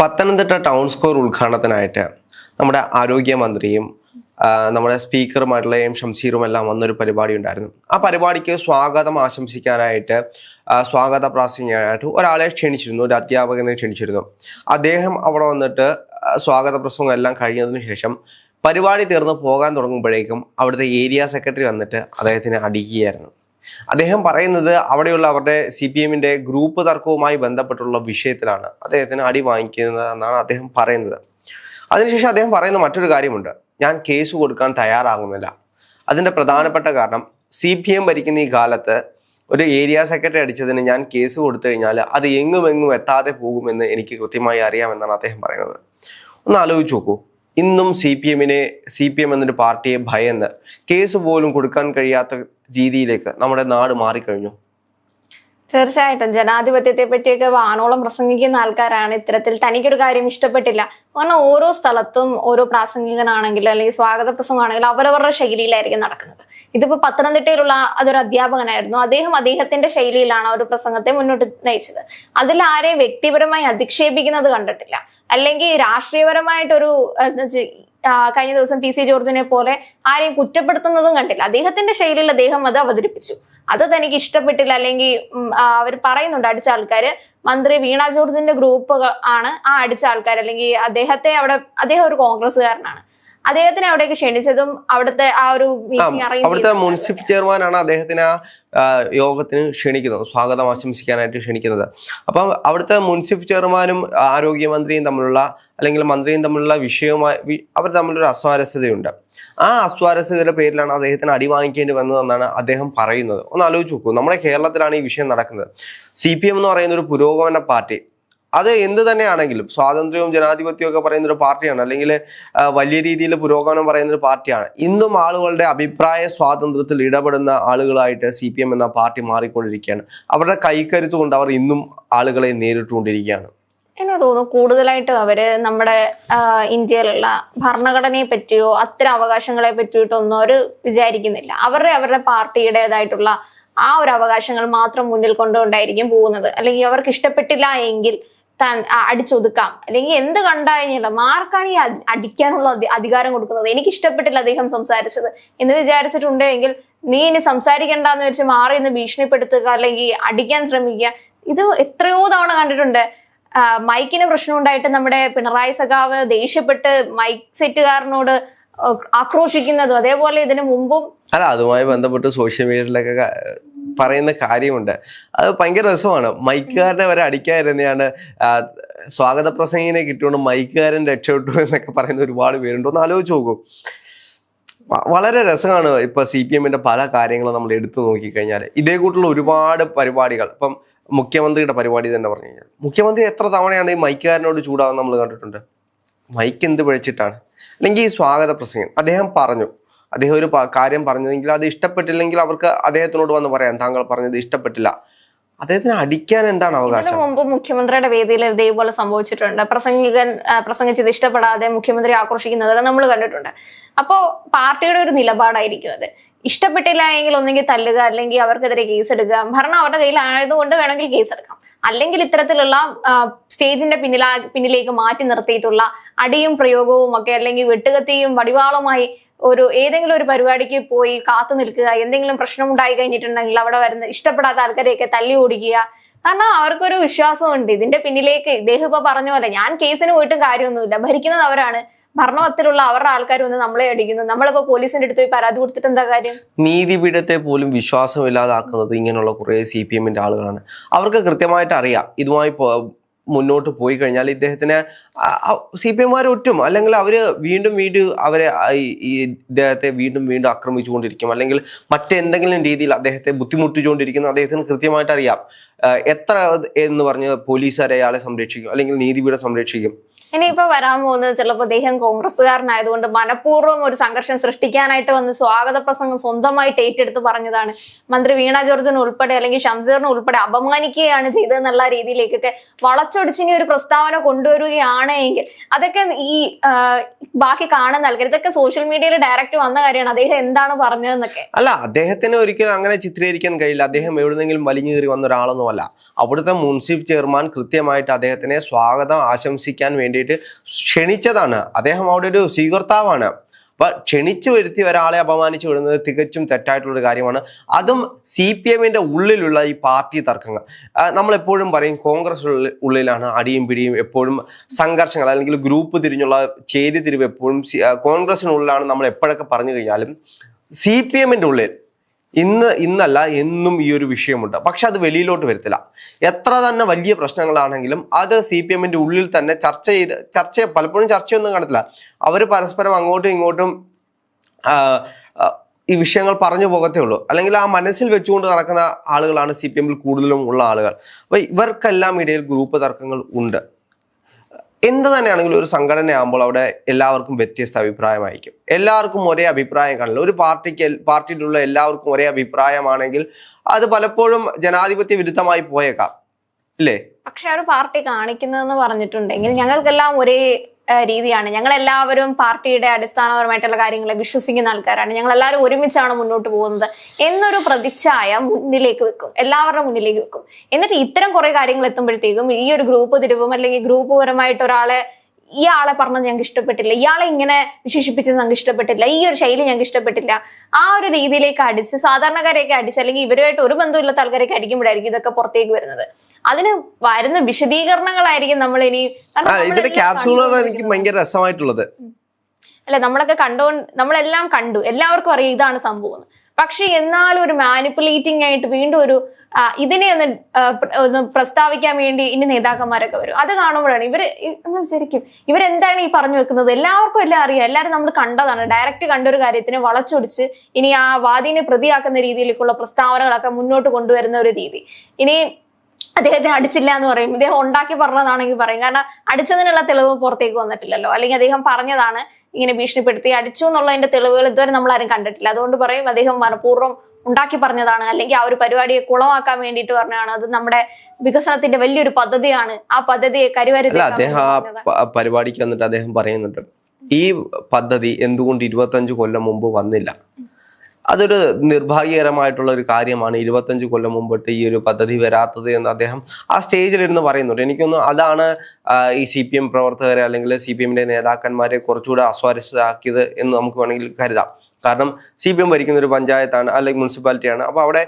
Pathanamthitta town score ഉദ്ഘാടനത്തിനായിട്ട് നമ്മുടെ ആരോഗ്യമന്ത്രിയും നമ്മുടെ സ്പീക്കറുമായിട്ടുള്ള M ഷംസീറും എല്ലാം വന്നൊരു പരിപാടി ഉണ്ടായിരുന്നു. ആ പരിപാടിക്ക് സ്വാഗതം ആശംസിക്കാനായിട്ട് സ്വാഗത പ്രാസംഗികനായിട്ട് ഒരാളെ ക്ഷണിച്ചിരുന്നു ഒരു അധ്യാപകനെ ക്ഷണിച്ചിരുന്നു. അദ്ദേഹം അവിടെ വന്നിട്ട് സ്വാഗത പ്രസംഗം എല്ലാം കഴിഞ്ഞതിന് ശേഷം പരിപാടി തീർന്ന് പോകാൻ തുടങ്ങുമ്പോഴേക്കും അവിടുത്തെ ഏരിയ സെക്രട്ടറി വന്നിട്ട് അദ്ദേഹത്തിനെ അടിക്കുകയായിരുന്നു. അദ്ദേഹം പറയുന്നത് അവിടെയുള്ള അവരുടെ സി പി എമ്മിന്റെ ഗ്രൂപ്പ് തർക്കവുമായി ബന്ധപ്പെട്ടുള്ള വിഷയത്തിലാണ്. അദ്ദേഹത്തിന് അടി വാങ്ങിക്കുന്നത് എന്നാണ് അദ്ദേഹം പറയുന്നത്. അതിനുശേഷം അദ്ദേഹം പറയുന്ന മറ്റൊരു കാര്യമുണ്ട്. ഞാൻ കേസ് കൊടുക്കാൻ തയ്യാറാകുന്നില്ല. അതിന്റെ പ്രധാനപ്പെട്ട കാരണം സി പി എം ഭരിക്കുന്ന ഈ കാലത്ത് ഒരു ഏരിയ സെക്രട്ടറി അടിച്ചതിന് ഞാൻ കേസ് കൊടുത്തു കഴിഞ്ഞാൽ അത് എങ്ങും എത്താതെ പോകുമെന്ന് എനിക്ക് കൃത്യമായി അറിയാമെന്നാണ് അദ്ദേഹം പറയുന്നത്. ഒന്ന് ആലോചിച്ച് നോക്കൂ. ഇന്നും സി പി എമ്മിനെ സി പി എം എന്നൊരു പാർട്ടിയെ ഭയന്ന് കേസ് പോലും കൊടുക്കാൻ കഴിയാത്ത രീതിയിലേക്ക് നമ്മുടെ നാട് മാറിക്കഴിഞ്ഞു. തീർച്ചയായിട്ടും. ജനാധിപത്യത്തെ പറ്റിയൊക്കെ വാണോളം പ്രസംഗിക്കുന്ന ആൾക്കാരാണ്. ഇത്തരത്തിൽ തനിക്കൊരു കാര്യം ഇഷ്ടപ്പെട്ടില്ല. കാരണം ഓരോ സ്ഥലത്തും ഓരോ പ്രാസംഗികനാണെങ്കിലും അല്ലെങ്കിൽ സ്വാഗത പ്രസംഗമാണെങ്കിലും അവരവരുടെ ശൈലിയിലായിരിക്കും നടക്കുന്നത്. ഇതിപ്പോ പത്തനംതിട്ടയിലുള്ള അതൊരു അധ്യാപകനായിരുന്നു. അദ്ദേഹം അദ്ദേഹത്തിന്റെ ശൈലിയിലാണ് ആ ഒരു പ്രസംഗത്തെ മുന്നോട്ട് നയിച്ചത്. അതിൽ ആരെയും വ്യക്തിപരമായി അധിക്ഷേപിക്കുന്നത് കണ്ടിട്ടില്ല. അല്ലെങ്കിൽ രാഷ്ട്രീയപരമായിട്ടൊരു കഴിഞ്ഞ ദിവസം പി സി ജോർജിനെ പോലെ ആരെയും കുറ്റപ്പെടുത്തുന്നതും കണ്ടില്ല. അദ്ദേഹത്തിന്റെ ശൈലിയിൽ അദ്ദേഹം അത് അവതരിപ്പിച്ചു. അത് തനിക്ക് ഇഷ്ടപ്പെട്ടില്ല അല്ലെങ്കിൽ അവർ പറയുന്നുണ്ട് അടിച്ച ആൾക്കാര് മന്ത്രി വീണ ജോർജിന്റെ ഗ്രൂപ്പ് ആണ് ആ അടിച്ച ആൾക്കാർ അല്ലെങ്കിൽ അദ്ദേഹത്തെ അവിടെ അദ്ദേഹം ഒരു കോൺഗ്രസ്സുകാരനാണ്. അദ്ദേഹത്തിനെ അവിടേക്ക് ക്ഷണിച്ചതും അവിടുത്തെ ആ ഒരു മീറ്റിംഗ് അവിടുത്തെ മുനിസിപ്പൽ ചെയർമാനാണ് അദ്ദേഹത്തിന് ആ യോഗത്തിന് ക്ഷണിക്കുന്നത് സ്വാഗതം ആശംസിക്കാനായിട്ട് ക്ഷണിക്കുന്നത്. അപ്പം അവിടുത്തെ മുനിസിപ്പൽ ചെയർമാനും ആരോഗ്യമന്ത്രിയും തമ്മിലുള്ള അല്ലെങ്കിൽ മന്ത്രിയും തമ്മിലുള്ള വിഷയവുമായി അവർ തമ്മിലൊരു അസ്വാരസ്യതയുണ്ട്. ആ അസ്വാരസ്യതയുടെ പേരിലാണ് അദ്ദേഹത്തിന് അടി വാങ്ങിക്കേണ്ടി വന്നതെന്നാണ് അദ്ദേഹം പറയുന്നത്. ഒന്ന് ആലോചിച്ച് നോക്കൂ നമ്മുടെ കേരളത്തിലാണ് ഈ വിഷയം നടക്കുന്നത്. സി എന്ന് പറയുന്ന ഒരു പുരോഗമന പാർട്ടി അത് എന്ത് തന്നെയാണെങ്കിലും സ്വാതന്ത്ര്യവും ജനാധിപത്യവും ഒക്കെ പറയുന്ന ഒരു പാർട്ടിയാണ്. അല്ലെങ്കിൽ വലിയ രീതിയിൽ പുരോഗമനം പറയുന്ന ഒരു പാർട്ടിയാണ്. ഇന്നും ആളുകളുടെ അഭിപ്രായ സ്വാതന്ത്ര്യത്തിൽ ഇടപെടുന്ന ആളുകളായിട്ട് സി പി എം എന്ന പാർട്ടി മാറിക്കൊണ്ടിരിക്കുകയാണ്. അവരുടെ കൈക്കരുത്ത് കൊണ്ട് അവർ ഇന്നും ആളുകളെ നേരിട്ടുകൊണ്ടിരിക്കുകയാണ്. എന്നെ തോന്നുന്നു കൂടുതലായിട്ടും അവർ നമ്മുടെ ഇന്ത്യയിലുള്ള ഭരണഘടനയെ പറ്റിയോ അത്തരം അവകാശങ്ങളെ പറ്റിയിട്ടൊന്നും അവർ വിചാരിക്കുന്നില്ല. അവരുടെ അവരുടെ പാർട്ടിയുടേതായിട്ടുള്ള ആ ഒരു അവകാശങ്ങൾ മാത്രം മുന്നിൽ കൊണ്ടുകൊണ്ടായിരിക്കും പോകുന്നത്. അല്ലെങ്കിൽ അവർക്ക് ഇഷ്ടപ്പെട്ടില്ല എങ്കിൽ താൻ അടിച്ചൊതുക്കാം. അല്ലെങ്കിൽ എന്ത് കണ്ടായിരുന്നില്ല മാർക്കാണ് ഈ അടിക്കാനുള്ള അധികാരം കൊടുക്കുന്നത്. എനിക്ക് ഇഷ്ടപ്പെട്ടില്ല അദ്ദേഹം സംസാരിച്ചത്. എന്ന് വിചാരിച്ചിട്ടുണ്ടെങ്കിൽ നീ ഇനി സംസാരിക്കണ്ടെന്ന് വെച്ച് മാറി ഇന്ന് ഭീഷണിപ്പെടുത്തുക അല്ലെങ്കിൽ അടിക്കാൻ ശ്രമിക്കുക. ഇത് എത്രയോ തവണ കണ്ടിട്ടുണ്ട്. മൈക്കിന് പ്രശ്നം ഉണ്ടായിട്ട് നമ്മുടെ പിണറായി സഖാവ് ദേഷ്യപ്പെട്ട് മൈക്ക് സെറ്റുകാരനോട് ആക്രോശിക്കുന്നതും അതേപോലെ ഇതിനു മുമ്പും അല്ല അതുമായി ബന്ധപ്പെട്ട് സോഷ്യൽ മീഡിയയിലൊക്കെ പറയുന്ന കാര്യമുണ്ട്. അത് ഭയങ്കര രസമാണ്. മൈക്കുകാരനെ വരെ അടിക്കാതിരുന്നെയാണ് സ്വാഗത പ്രസംഗിനെ കിട്ടിയോണ്ട് മൈക്കുകാരൻ രക്ഷപ്പെട്ടു എന്നൊക്കെ പറയുന്ന ഒരുപാട് പേരുണ്ട് ഒന്ന് ആലോചിച്ച് നോക്കൂ. വളരെ രസമാണ് ഇപ്പൊ സി പി എമ്മിന്റെ പല കാര്യങ്ങളും നമ്മൾ എടുത്തു നോക്കിക്കഴിഞ്ഞാൽ ഇതേ കൂട്ടുള്ള ഒരുപാട് പരിപാടികൾ. ഇപ്പം മുഖ്യമന്ത്രിയുടെ പരിപാടി തന്നെ പറഞ്ഞു കഴിഞ്ഞാൽ. മുഖ്യമന്ത്രി എത്ര തവണയാണ് ഈ മൈക്കുകാരനോട് ചൂടാവുന്ന നമ്മൾ കണ്ടിട്ടുണ്ട്? മൈക്ക് എന്ത് പിഴച്ചിട്ടാണ്? അല്ലെങ്കിൽ ഈ സ്വാഗത പ്രസംഗം. അദ്ദേഹം പറഞ്ഞു അദ്ദേഹം ഒരു കാര്യം പറഞ്ഞതെങ്കിൽ അത് ഇഷ്ടപ്പെട്ടില്ലെങ്കിൽ അവർക്ക് അദ്ദേഹത്തിനോട് വന്ന് പറയാം താങ്കൾ പറഞ്ഞത് ഇഷ്ടപ്പെട്ടില്ല. അദ്ദേഹത്തിന് അടിക്കാൻ എന്താണ് അവകാശം? മുമ്പ് മുഖ്യമന്ത്രിയുടെ വേദിയിൽ ഇതേപോലെ സംഭവിച്ചിട്ടുണ്ട്. പ്രസംഗികൻ പ്രസംഗിച്ചത് ഇഷ്ടപ്പെടാതെ മുഖ്യമന്ത്രി ആക്രോശിക്കുന്നതൊക്കെ നമ്മൾ കണ്ടിട്ടുണ്ട്. അപ്പോ പാർട്ടിയുടെ ഒരു നിലപാടായിരിക്കും അത് ഇഷ്ടപ്പെട്ടില്ല എങ്കിൽ ഒന്നെങ്കിൽ തല്ലുക അല്ലെങ്കിൽ അവർക്കെതിരെ കേസ് എടുക്കുക ഭരണം അവരുടെ കയ്യിൽ കയ്യിലായതുകൊണ്ട് വേണമെങ്കിൽ കേസെടുക്കാം. അല്ലെങ്കിൽ ഇത്തരത്തിലുള്ള സ്റ്റേജിന്റെ പിന്നിലാ പിന്നിലേക്ക് മാറ്റി നിർത്തിയിട്ടുള്ള അടിയും പ്രയോഗവും ഒക്കെ അല്ലെങ്കിൽ വെട്ടുകത്തിയും വടിവാളുമായി ഒരു ഏതെങ്കിലും ഒരു പരിപാടിക്ക് പോയി കാത്തു നിൽക്കുക എന്തെങ്കിലും പ്രശ്നം ഉണ്ടായി കഴിഞ്ഞിട്ടുണ്ടെങ്കിൽ അവിടെ വരുന്ന ഇഷ്ടപ്പെടാത്ത ആൾക്കാരെയൊക്കെ തല്ലി ഓടിക്കുക. കാരണം അവർക്കൊരു വിശ്വാസമുണ്ട്. ഇതിന്റെ പിന്നിലേക്ക് ഇദ്ദേഹം ഇപ്പൊ പറഞ്ഞ പോലെ ഞാൻ കേസിന് പോയിട്ടും കാര്യമൊന്നുമില്ല. ഭരിക്കുന്നത് അവരാണ്. ഭരണത്തിലുള്ള അവരുടെ ആൾക്കാർ വന്ന് നമ്മളെ അടിക്കുന്നു. നമ്മളിപ്പോ പോലീസിന്റെ അടുത്ത് പോയി പരാതി കൊടുത്തിട്ട് എന്താ കാര്യം? നീതിപീഠത്തെ പോലും വിശ്വാസമില്ലാതാക്കുന്നത് ഇങ്ങനെയുള്ള കുറെ സി പി എമ്മിന്റെ ആളുകളാണ്. അവർക്ക് കൃത്യമായിട്ട് അറിയാം. ഇതുമായി മുന്നോട്ട് പോയി കഴിഞ്ഞാൽ ഇദ്ദേഹത്തിന് സി പി എംമാർ ഒറ്റും അല്ലെങ്കിൽ അവർ വീണ്ടും വീണ്ടും അവരെ ഈ- ഇദ്ദേഹത്തെ വീണ്ടും വീണ്ടും ആക്രമിച്ചുകൊണ്ടിരിക്കും. അല്ലെങ്കിൽ മറ്റെന്തെങ്കിലും രീതിയിൽ അദ്ദേഹത്തെ ബുദ്ധിമുട്ടിച്ചുകൊണ്ടിരിക്കുന്ന അദ്ദേഹത്തിന് കൃത്യമായിട്ട് അറിയാം എത്ര എന്ന് പറഞ്ഞ് പോലീസുകാരെ അയാളെ സംരക്ഷിക്കും അല്ലെങ്കിൽ നീതിപീഠം സംരക്ഷിക്കും. ഇനിയിപ്പോ വരാൻ പോകുന്നത് ചിലപ്പോൾ അദ്ദേഹം കോൺഗ്രസ്സുകാരനായതുകൊണ്ട് മനഃപൂർവം ഒരു സംഘർഷം സൃഷ്ടിക്കാനായിട്ട് വന്ന് സ്വാഗത പ്രസംഗം സ്വന്തമായിട്ട് ഏറ്റെടുത്ത് പറഞ്ഞതാണ്. മന്ത്രി വീണ ജോർജിന് ഉൾപ്പെടെ അല്ലെങ്കിൽ ഷംസീറിന് ഉൾപ്പെടെ അപമാനിക്കുകയാണ് ചെയ്തതെന്നുള്ള രീതിയിലേക്കൊക്കെ വളച്ചൊടിച്ചിനി ഒരു പ്രസ്താവന കൊണ്ടുവരികയാണ് എങ്കിൽ അതൊക്കെ ഈ ബാക്കി കാണാൻ ആൾക്കാർ ഇതൊക്കെ സോഷ്യൽ മീഡിയയിൽ ഡയറക്റ്റ് വന്ന കാര്യമാണ്. അദ്ദേഹം എന്താണ് പറഞ്ഞതെന്നൊക്കെ. അല്ല അദ്ദേഹത്തിന് ഒരിക്കലും അങ്ങനെ ചിത്രീകരിക്കാൻ കഴിയില്ല. അദ്ദേഹം എവിടുന്നെങ്കിലും വലിഞ്ഞു കയറി വന്ന ഒരാളൊന്നുമല്ല. അവിടുത്തെ മുൻസിഫ് ചെയർമാൻ കൃത്യമായിട്ട് അദ്ദേഹത്തിനെ സ്വാഗതം ആശംസിക്കാൻ വേണ്ടിയിട്ട് ക്ഷണിച്ചതാണ്. അദ്ദേഹം അവിടെ ഒരു സ്വീകർത്താവാണ്. അപ്പൊ ക്ഷണിച്ചു വരുത്തി ഒരാളെ അപമാനിച്ചു വിടുന്നത് തികച്ചും തെറ്റായിട്ടുള്ള ഒരു കാര്യമാണ്. അതും സി പി എമ്മിന്റെ ഉള്ളിലുള്ള ഈ പാർട്ടി തർക്കങ്ങൾ. നമ്മളെപ്പോഴും പറയും കോൺഗ്രസ് ഉള്ളിലാണ് അടിയും പിടിയും എപ്പോഴും സംഘർഷങ്ങൾ അല്ലെങ്കിൽ ഗ്രൂപ്പ് തിരിഞ്ഞുള്ള ചേരി തിരിവ് എപ്പോഴും കോൺഗ്രസിനുള്ളിലാണ് നമ്മൾ എപ്പോഴൊക്കെ പറഞ്ഞു കഴിഞ്ഞാലും സി പി എമ്മിന്റെ ഉള്ളിൽ ഇന്ന് ഇന്നല്ല എന്നും ഈ ഒരു വിഷയമുണ്ട്. പക്ഷെ അത് വെളിയിലോട്ട് വരത്തില്ല. എത്ര തന്നെ വലിയ പ്രശ്നങ്ങളാണെങ്കിലും അത് സി പി എമ്മിന്റെ ഉള്ളിൽ തന്നെ ചർച്ച ചെയ്ത് ചർച്ച പലപ്പോഴും ചർച്ചയൊന്നും കാണത്തില്ല. അവർ പരസ്പരം അങ്ങോട്ടും ഇങ്ങോട്ടും ഈ വിഷയങ്ങൾ പറഞ്ഞു പോകത്തേ ഉള്ളൂ. അല്ലെങ്കിൽ ആ മനസ്സിൽ വെച്ചുകൊണ്ട് നടക്കുന്ന ആളുകളാണ് സി പി എമ്മിൽ കൂടുതലും ഉള്ള ആളുകൾ. അപ്പൊ ഇവർക്കെല്ലാം ഇടയിൽ ഗ്രൂപ്പ് തർക്കങ്ങൾ ഉണ്ട്. എന്ത് തന്നെയാണെങ്കിലും ഒരു സംഘടനയാകുമ്പോൾ അവിടെ എല്ലാവർക്കും വ്യത്യസ്ത അഭിപ്രായമായിരിക്കും. എല്ലാവർക്കും ഒരേ അഭിപ്രായം കാണില്ല ഒരു പാർട്ടിക്ക് പാർട്ടിയിലുള്ള എല്ലാവർക്കും ഒരേ അഭിപ്രായമാണെങ്കിൽ അത് പലപ്പോഴും ജനാധിപത്യ വിരുദ്ധമായി പോയേക്കാം. ഇല്ലേ? പക്ഷെ ഒരു പാർട്ടി കാണിക്കുന്നതെന്ന് പറഞ്ഞിട്ടുണ്ടെങ്കിൽ ഞങ്ങൾക്കെല്ലാം ഒരേ രീതിയാണ്. ഞങ്ങൾ എല്ലാവരും പാർട്ടിയുടെ അടിസ്ഥാനപരമായിട്ടുള്ള കാര്യങ്ങളെ വിശ്വസിക്കുന്ന ആൾക്കാരാണ്. ഞങ്ങൾ എല്ലാവരും ഒരുമിച്ചാണ് മുന്നോട്ട് പോകുന്നത്. എന്നൊരു പ്രതിച്ഛായ മുന്നിലേക്ക് വെക്കും. എല്ലാവരുടെ മുന്നിലേക്ക് വെക്കും. എന്നിട്ട് ഇത്തരം കുറെ കാര്യങ്ങൾ എത്തുമ്പോഴത്തേക്കും ഈ ഒരു ഗ്രൂപ്പ് തിരിവും അല്ലെങ്കിൽ ഗ്രൂപ്പ് പരമായിട്ട് ഒരാളെ ഇയാളെ പറഞ്ഞത് ഞങ്ങൾക്ക് ഇഷ്ടപ്പെട്ടില്ല. ഇയാളെ ഇങ്ങനെ വിശേഷിപ്പിച്ചത് ഞങ്ങൾക്ക് ഇഷ്ടപ്പെട്ടില്ല. ഈ ഒരു ശൈലി ഞങ്ങൾക്ക് ഇഷ്ടപ്പെട്ടില്ല. ആ ഒരു രീതിയിലേക്ക് അടിച്ച് സാധാരണക്കാരെയൊക്കെ അടിച്ച് അല്ലെങ്കിൽ ഇവരുമായിട്ട് ഒരു ബന്ധമില്ലാത്ത ആൾക്കാരെയൊക്കെ അടിക്കുമ്പോഴായിരിക്കും ഇതൊക്കെ പുറത്തേക്ക് വരുന്നത്. അതിന് വരുന്ന വിശദീകരണങ്ങളായിരിക്കും നമ്മൾ ഇനി ഇതിന്റെ എനിക്ക്. ഭയങ്കര രസമായിട്ടുള്ളത്. അല്ല നമ്മളൊക്കെ കണ്ടോ നമ്മളെല്ലാം കണ്ടു. എല്ലാവർക്കും അറിയാം ഇതാണ് സംഭവം. പക്ഷെ എന്നാലും ഒരു മാനിപ്പുലേറ്റിംഗ് ആയിട്ട് വീണ്ടും ഒരു ഇതിനെ ഒന്ന് ഒന്ന് പ്രസ്താവിക്കാൻ വേണ്ടി ഇനി നേതാക്കന്മാരൊക്കെ വരും. അത് കാണുമ്പോഴാണ് ഇവർ ശരിക്കും ഇവരെന്താണ് ഈ പറഞ്ഞു വെക്കുന്നത്? എല്ലാവർക്കും എല്ലാം അറിയാം. എല്ലാവരും നമ്മൾ കണ്ടതാണ്. ഡയറക്റ്റ് കണ്ട ഒരു കാര്യത്തിനെ വളച്ചൊടിച്ച് ഇനി ആ വാദിനെ പ്രതിയാക്കുന്ന രീതിയിലേക്കുള്ള പ്രസ്താവനകളൊക്കെ മുന്നോട്ട് കൊണ്ടുവരുന്ന ഒരു രീതി. ഇനി അദ്ദേഹത്തെ അടിച്ചില്ല എന്ന് പറയും. ഇദ്ദേഹം ഉണ്ടാക്കി പറഞ്ഞതാണെങ്കിൽ പറയും. കാരണം അടിച്ചതിനുള്ള തെളിവ് പുറത്തേക്ക് വന്നിട്ടില്ലല്ലോ. അല്ലെങ്കിൽ അദ്ദേഹം പറഞ്ഞതാണ് ഇങ്ങനെ ഭീഷണിപ്പെടുത്തി അടിച്ചു എന്നുള്ളതിന്റെ തെളിവുകൾ ഇതുവരെ നമ്മൾ ആരും കണ്ടിട്ടില്ല. അതുകൊണ്ട് പറയും അദ്ദേഹം മനഃപൂർവം ഉണ്ടാക്കി പറഞ്ഞതാണ്. അല്ലെങ്കിൽ ആ ഒരു പരിപാടിയെ കുളമാക്കാൻ വേണ്ടിയിട്ട് പറഞ്ഞതാണ്. അത് നമ്മുടെ വികസനത്തിന്റെ വലിയൊരു പദ്ധതിയാണ്. ആ പദ്ധതിയെ അല്ല കരുവരുത്തി അദ്ദേഹം പരിപാടിക്ക് വന്നിട്ട് അദ്ദേഹം പറയുന്നുണ്ട്. ഈ പദ്ധതി എന്തുകൊണ്ട് ഇരുപത്തഞ്ച് കൊല്ലം മുമ്പ് വന്നില്ല? അതൊരു നിർഭാഗ്യകരമായിട്ടുള്ള ഒരു കാര്യമാണ്. ഇരുപത്തഞ്ച് കൊല്ലം മുമ്പിട്ട് ഈ ഒരു പദ്ധതി വരാത്തത് എന്ന് അദ്ദേഹം ആ സ്റ്റേജിലിരുന്ന് പറയുന്നുണ്ട്. എനിക്കൊന്ന് അതാണ് ഈ സി പി എം പ്രവർത്തകരെ അല്ലെങ്കിൽ സി പി എമ്മിന്റെ നേതാക്കന്മാരെ കുറച്ചുകൂടെ അസ്വാരസ്യമാക്കിയത് എന്ന് നമുക്ക് വേണമെങ്കിൽ കരുതാം. കാരണം സി പി എം ഭരിക്കുന്ന ഒരു പഞ്ചായത്താണ് അല്ലെങ്കിൽ മുനിസിപ്പാലിറ്റിയാണ്. അപ്പോൾ അവിടെ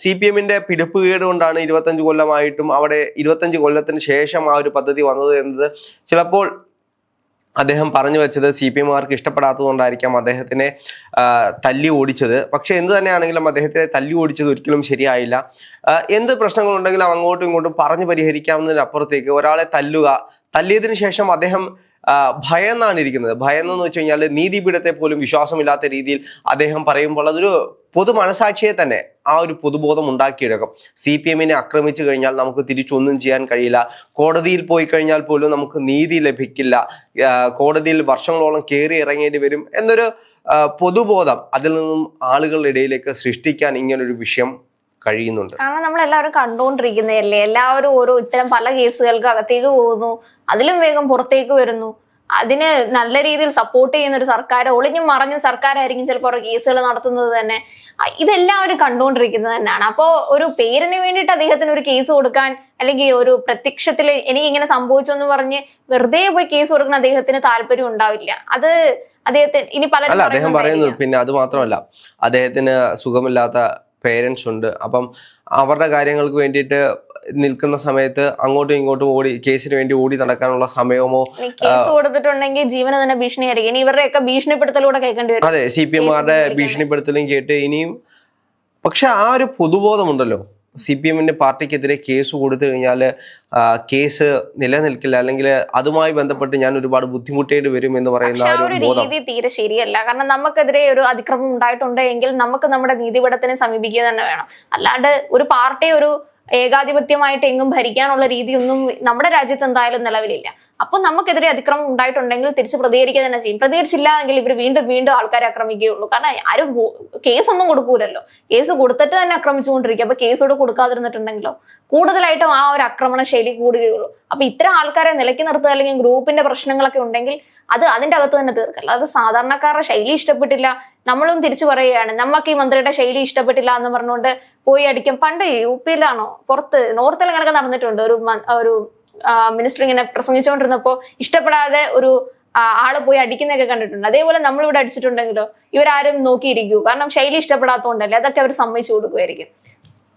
സി പി എമ്മിന്റെ പിടിപ്പുകേട് കൊണ്ടാണ് ഇരുപത്തഞ്ച് കൊല്ലമായിട്ടും അവിടെ ഇരുപത്തഞ്ച് കൊല്ലത്തിന് ശേഷം ആ ഒരു പദ്ധതി വന്നത് എന്നത് ചിലപ്പോൾ അദ്ദേഹം പറഞ്ഞു വെച്ചത് സി പി എമ്മുകാർക്ക് ഇഷ്ടപ്പെടാത്തതുകൊണ്ടായിരിക്കാം അദ്ദേഹത്തിനെ തല്ലി ഓടിച്ചത്. പക്ഷെ എന്ത് തന്നെയാണെങ്കിലും അദ്ദേഹത്തെ തല്ലി ഓടിച്ചത് ഒരിക്കലും ശരിയായില്ല. എന്ത് പ്രശ്നങ്ങളുണ്ടെങ്കിലും അങ്ങോട്ടും ഇങ്ങോട്ടും പറഞ്ഞു പരിഹരിക്കാവുന്നതിനപ്പുറത്തേക്ക് ഒരാളെ തല്ലുക തല്ലിയതിനു ശേഷം അദ്ദേഹം ആ, എന്നാണ് ഇരിക്കുന്നത്. ഭയം എന്ന് വെച്ച് കഴിഞ്ഞാൽ നീതിപീഠത്തെ പോലും വിശ്വാസമില്ലാത്ത രീതിയിൽ അദ്ദേഹം പറയുമ്പോൾ അതൊരു പൊതു മനസാക്ഷിയെ തന്നെ ആ ഒരു പൊതുബോധം ഉണ്ടാക്കിയെടുക്കും. സി പി എമ്മിനെ ആക്രമിച്ചു കഴിഞ്ഞാൽ നമുക്ക് തിരിച്ചൊന്നും ചെയ്യാൻ കഴിയില്ല. കോടതിയിൽ പോയി കഴിഞ്ഞാൽ പോലും നമുക്ക് നീതി ലഭിക്കില്ല. കോടതിയിൽ വർഷങ്ങളോളം കയറി ഇറങ്ങേണ്ടി വരും എന്നൊരു പൊതുബോധം അതിൽ നിന്നും ആളുകളുടെ ഇടയിലേക്ക് സൃഷ്ടിക്കാൻ ഇങ്ങനൊരു വിഷയം കഴിയുന്നുണ്ട്. കാരണം നമ്മൾ എല്ലാവരും കണ്ടുകൊണ്ടിരിക്കുന്നതല്ലേ? എല്ലാവരും ഓരോ ഇത്തരം പല കേസുകൾക്ക് അകത്തേക്ക് പോകുന്നു. അതിലും വേഗം പുറത്തേക്ക് വരുന്നു. അതിന് നല്ല രീതിയിൽ സപ്പോർട്ട് ചെയ്യുന്ന ഒരു സർക്കാർ ഒളിഞ്ഞും മറഞ്ഞും സർക്കാരായിരിക്കും ചിലപ്പോൾ അവർ കേസുകൾ നടത്തുന്നത് തന്നെ. ഇതെല്ലാം അവർ കണ്ടുകൊണ്ടിരിക്കുന്നത് തന്നെയാണ്. അപ്പോൾ ഒരു പേരിന് വേണ്ടിയിട്ട് അദ്ദേഹത്തിന് ഒരു കേസ് കൊടുക്കാൻ അല്ലെങ്കിൽ ഒരു പ്രത്യക്ഷത്തിൽ എനിക്ക് ഇങ്ങനെ സംഭവിച്ചു എന്ന് പറഞ്ഞ് വെറുതെ പോയി കേസ് കൊടുക്കുന്ന അദ്ദേഹത്തിന് താല്പര്യം ഉണ്ടാവില്ല. അത് അദ്ദേഹത്തിന് ഇനി പല അദ്ദേഹം പറയുന്നത് പിന്നെ അത് മാത്രമല്ല. അദ്ദേഹത്തിന് സുഖമില്ലാത്ത പേരൻസ് ഉണ്ട്. അപ്പം അവരുടെ കാര്യങ്ങൾക്ക് വേണ്ടിയിട്ട് നിൽക്കുന്ന സമയത്ത് അങ്ങോട്ടും ഇങ്ങോട്ടും ഓടി കേസിന് വേണ്ടി ഓടി നടക്കാനുള്ള സമയമോ കേസ് കൊടുത്തിട്ടുണ്ടെങ്കിൽ ജീവന തന്നെ ഭീഷണിയായിരിക്കും. ഇനി ഇവരുടെയൊക്കെ ഭീഷണിപ്പെടുത്തലൂടെ കേൾക്കേണ്ടി വരും. അതെ സി പി എമ്മാരുടെ ഭീഷണിപ്പെടുത്തലും കേട്ട് ഇനിയും പക്ഷെ ആ ഒരു പൊതുബോധമുണ്ടല്ലോ. സി പി എമ്മിന്റെ പാർട്ടിക്കെതിരെ കേസ് കൊടുത്തു കഴിഞ്ഞാൽ കേസ് നിലനിൽക്കില്ല. അല്ലെങ്കിൽ അതുമായി ബന്ധപ്പെട്ട് ഞാൻ ഒരുപാട് ബുദ്ധിമുട്ടേണ്ടി വരും എന്ന് പറയുന്ന ഒരു രീതി തീരെ ശരിയല്ല. കാരണം നമുക്കെതിരെ ഒരു അതിക്രമം ഉണ്ടായിട്ടുണ്ടെങ്കിൽ നമുക്ക് നമ്മുടെ നീതിപീഠത്തിനെ സമീപിക്കുക തന്നെ വേണം. അല്ലാണ്ട് ഒരു പാർട്ടി ഒരു ഏകാധിപത്യമായിട്ട് എങ്ങും ഭരിക്കാനുള്ള രീതിയൊന്നും നമ്മുടെ രാജ്യത്ത് എന്തായാലും നിലവിലില്ല. അപ്പൊ നമുക്കെതിരെ അതിക്രമം ഉണ്ടായിട്ടുണ്ടെങ്കിൽ തിരിച്ച് പ്രതികരിക്കുക തന്നെ ചെയ്യും. പ്രതികരിച്ചില്ല എങ്കിൽ ഇവർ വീണ്ടും വീണ്ടും ആൾക്കാരെ ആക്രമിക്കുകയുള്ളൂ. കാരണം ആരും കേസ് കേസൊന്നും കൊടുക്കൂലല്ലോ. കേസ് കൊടുത്തിട്ട് തന്നെ ആക്രമിച്ചുകൊണ്ടിരിക്കും. അപ്പൊ കേസോട് കൊടുക്കാതിരുന്നിട്ടുണ്ടെങ്കിലോ? കൂടുതലായിട്ടും ആ ഒരു ആക്രമണ ശൈലി കൂടുകയുള്ളൂ. അപ്പൊ ഇത്തരം ആൾക്കാരെ നിലയ്ക്ക് നിർത്തുക അല്ലെങ്കിൽ ഗ്രൂപ്പിന്റെ പ്രശ്നങ്ങളൊക്കെ ഉണ്ടെങ്കിൽ അത് അതിന്റെ അകത്ത് തന്നെ തീർക്കല്ല അത് സാധാരണക്കാരുടെ ശൈലി ഇഷ്ടപ്പെട്ടില്ല. നമ്മളും തിരിച്ചു പറയുകയാണ് നമുക്ക് ഈ മന്ത്രിയുടെ ശൈലി ഇഷ്ടപ്പെട്ടില്ല എന്ന് പറഞ്ഞുകൊണ്ട് പോയി അടിക്കും. പണ്ട് യു പിയിലാണോ പുറത്ത് നോർത്തിൽ അങ്ങനെയൊക്കെ നടന്നിട്ടുണ്ട്. ഒരു ഒരു മിനിസ്റ്റർ ഇങ്ങനെ പ്രസംഗിച്ചുകൊണ്ടിരുന്നപ്പോ ഇഷ്ടപ്പെടാതെ ഒരു ആൾ പോയി അടിക്കുന്നൊക്കെ കണ്ടിട്ടുണ്ട്. അതേപോലെ നമ്മളിവിടെ അടിച്ചിട്ടുണ്ടെങ്കിലോ ഇവരാരും നോക്കിയിരിക്കൂ. കാരണം ശൈലി ഇഷ്ടപ്പെടാത്തതുകൊണ്ടല്ലേ അതൊക്കെ അവർ സമ്മതിച്ചു കൊടുക്കുമായിരിക്കും